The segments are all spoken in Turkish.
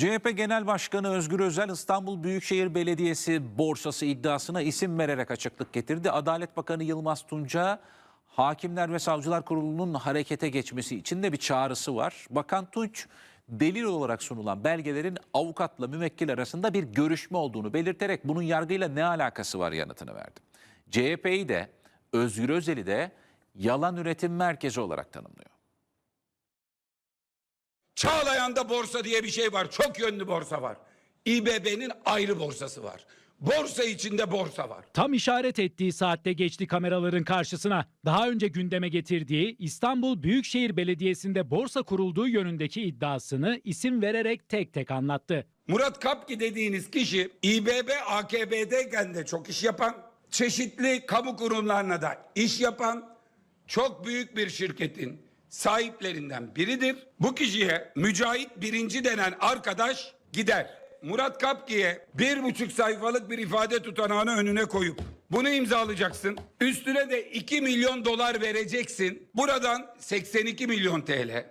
CHP Genel Başkanı Özgür Özel İstanbul Büyükşehir Belediyesi borsası iddiasına isim vererek açıklık getirdi. Adalet Bakanı Yılmaz Tunç'a Hakimler ve Savcılar Kurulu'nun harekete geçmesi için de bir çağrısı var. Bakan Tunç delil olarak sunulan belgelerin avukatla müvekkil arasında bir görüşme olduğunu belirterek bunun yargıyla ne alakası var yanıtını verdi. CHP'yi de Özgür Özel'i de yalan üretim merkezi olarak tanımlıyor. Çağlayan'da borsa diye bir şey var. Çok yönlü borsa var. İBB'nin ayrı borsası var. Borsa içinde borsa var. Tam işaret ettiği saatte geçti kameraların karşısına. Daha önce gündeme getirdiği İstanbul Büyükşehir Belediyesi'nde borsa kurulduğu yönündeki iddiasını isim vererek tek tek anlattı. Murat Kapki dediğiniz kişi İBB AKB'deyken de çok iş yapan, çeşitli kamu kurumlarına da iş yapan çok büyük bir şirketin sahiplerinden biridir. Bu kişiye Mücahit Birinci denen arkadaş gider. Murat Kapki'ye bir buçuk sayfalık bir ifade tutanağını önüne koyup bunu imzalayacaksın. Üstüne de 2 milyon dolar vereceksin. Buradan 82 milyon TL.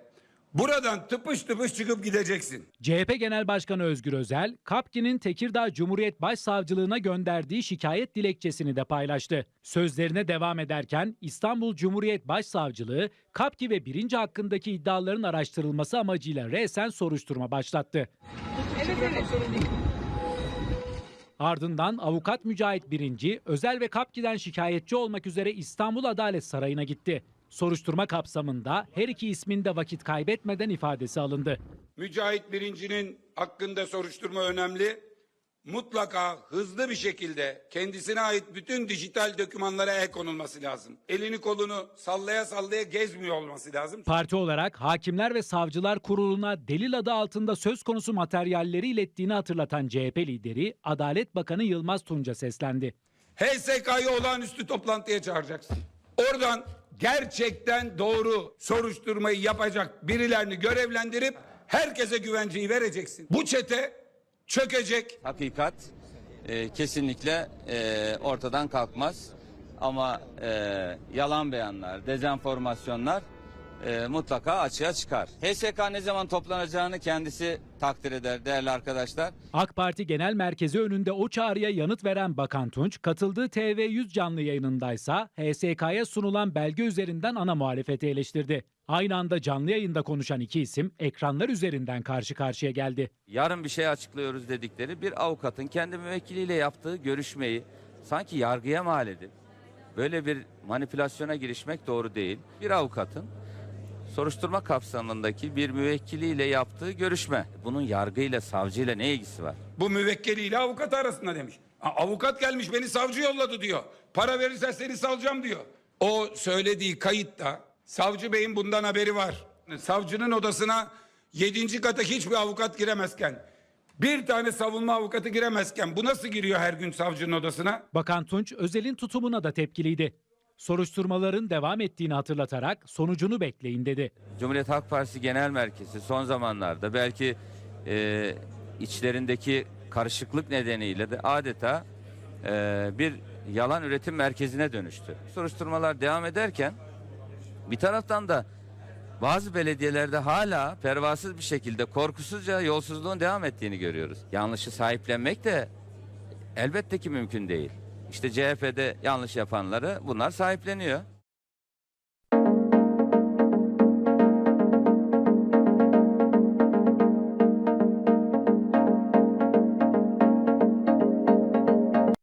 Buradan tıpış tıpış çıkıp gideceksin. CHP Genel Başkanı Özgür Özel, Kapki'nin Tekirdağ Cumhuriyet Başsavcılığına gönderdiği şikayet dilekçesini de paylaştı. Sözlerine devam ederken İstanbul Cumhuriyet Başsavcılığı, Kapki ve Birinci hakkındaki iddiaların araştırılması amacıyla resen soruşturma başlattı. Ardından avukat Mücahit Birinci, Özel ve Kapki'den şikayetçi olmak üzere İstanbul Adalet Sarayı'na gitti. Soruşturma kapsamında her iki ismin de vakit kaybetmeden ifadesi alındı. Mücahit Birinci'nin hakkında soruşturma önemli. Mutlaka hızlı bir şekilde kendisine ait bütün dijital dokümanlara el konulması lazım. Elini kolunu sallaya sallaya gezmiyor olması lazım. Parti olarak Hakimler ve Savcılar Kurulu'na delil adı altında söz konusu materyalleri ilettiğini hatırlatan CHP lideri Adalet Bakanı Yılmaz Tunç'a seslendi. HSK'yı olağanüstü toplantıya çağıracaksın. Oradan gerçekten doğru soruşturmayı yapacak birilerini görevlendirip herkese güvenceyi vereceksin. Bu çete çökecek. hakikat e, kesinlikle e, ortadan kalkmaz. Ama e, yalan beyanlar, dezenformasyonlar e, mutlaka açığa çıkar. HSK ne zaman toplanacağını kendisi takdir eder değerli arkadaşlar. AK Parti Genel Merkezi önünde o çağrıya yanıt veren Bakan Tunç, katıldığı TV100 canlı yayınındaysa HSK'ya sunulan belge üzerinden ana muhalefeti eleştirdi. Aynı anda canlı yayında konuşan iki isim ekranlar üzerinden karşı karşıya geldi. Yarın bir şey açıklıyoruz dedikleri bir avukatın kendi müvekkiliyle yaptığı görüşmeyi sanki yargıya mal edip böyle bir manipülasyona girişmek doğru değil. Bir avukatın soruşturma kapsamındaki bir müvekkiliyle yaptığı görüşme. Bunun yargıyla, savcıyla ne ilgisi var? Bu müvekkiliyle avukat arasında demiş. Ha, avukat gelmiş beni savcı yolladı diyor. Para verirsen seni salacağım diyor. O söylediği kayıtta savcı beyin bundan haberi var. Savcının odasına yedinci kata hiçbir avukat giremezken bir tane savunma avukatı giremezken bu nasıl giriyor her gün savcının odasına? Bakan Tunç, Özel'in tutumuna da tepkiliydi. Soruşturmaların devam ettiğini hatırlatarak sonucunu bekleyin dedi. Cumhuriyet Halk Partisi Genel Merkezi son zamanlarda belki e, içlerindeki karışıklık nedeniyle de adeta e, bir yalan üretim merkezine dönüştü. Soruşturmalar devam ederken bir taraftan da bazı belediyelerde hala pervasız bir şekilde korkusuzca yolsuzluğun devam ettiğini görüyoruz. Yanlışı sahiplenmek de elbette ki mümkün değil. İşte CHP'de yanlış yapanları bunlar sahipleniyor.